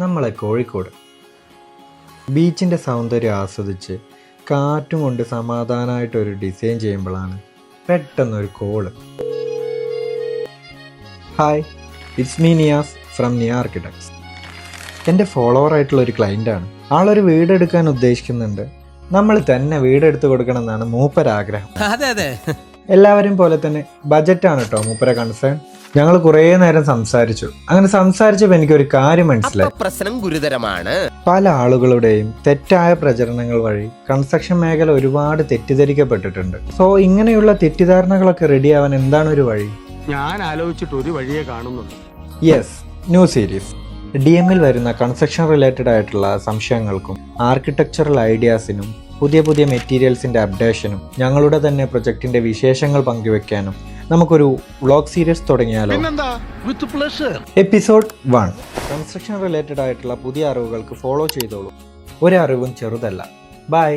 നമ്മളെ കോഴിക്കോട്. ബീച്ചിന്റെ സൗന്ദര്യം ആസ്വദിച്ച് കാറ്റും കൊണ്ട് സമാധാനമായിട്ടൊരു ഡിസൈൻ ചെയ്യുമ്പോഴാണ് പെട്ടെന്നൊരു call. Hi it's me Niyas from Niya architects എന്റെ ഫോളോവർ ആയിട്ടുള്ള ഒരു ക്ലയന്റാണ് ആളൊരു വീട് എടുക്കാൻ ഉദ്ദേശിക്കുന്നുണ്ട്. നമ്മൾ തന്നെ വീടെടുത്ത് കൊടുക്കണം എന്നാണ് മൂപ്പരാഗ്രഹം. എല്ലാവരും പോലെ തന്നെ ബജറ്റാണ് കേട്ടോ മൂപ്പര കൺസേൺ ഞങ്ങൾ കുറേ നേരം സംസാരിച്ചു. അങ്ങനെ സംസാരിച്ചപ്പോൾ എനിക്കൊരു കാര്യം മനസ്സിലായി. പ്രശ്നം ഗുരുതരമാണ്. പല ആളുകളുടെയും തെറ്റായ പ്രചരണങ്ങൾ വഴി കൺസ്ട്രക്ഷൻ മേഖല ഒരുപാട് തെറ്റിദ്ധരിക്കപ്പെട്ടിട്ടുണ്ട്. സോ ഇങ്ങനെയുള്ള തെറ്റിദ്ധാരണകളൊക്കെ റെഡിയാവാൻ എന്താണ് ഒരു വഴി? ഞാൻ ആലോചിച്ചിട്ട് ഒരു വഴിയെ കാണുന്നുള്ളൂ. യെസ് ന്യൂ സീരീസ് ഡി എമ്മിൽ വരുന്ന കൺസ്ട്രക്ഷൻ റിലേറ്റഡ് ആയിട്ടുള്ള സംശയങ്ങൾക്കും ആർക്കിടെക്ചറൽ ഐഡിയാസിനും പുതിയ പുതിയ മെറ്റീരിയൽസിന്റെ അപ്ഡേഷനും ഞങ്ങളുടെ തന്നെ പ്രൊജക്ടിന്റെ വിശേഷങ്ങൾ പങ്കുവെക്കാനും നമുക്കൊരു വ്ലോഗ് സീരീസ് തുടങ്ങിയാലോ? എപ്പിസോഡ് വൺ കൺസ്ട്രക്ഷൻ റിലേറ്റഡ് ആയിട്ടുള്ള പുതിയ അറിവുകൾക്ക് ഫോളോ ചെയ്തോളൂ. ഒരറിവും ചെറുതല്ല. ബൈ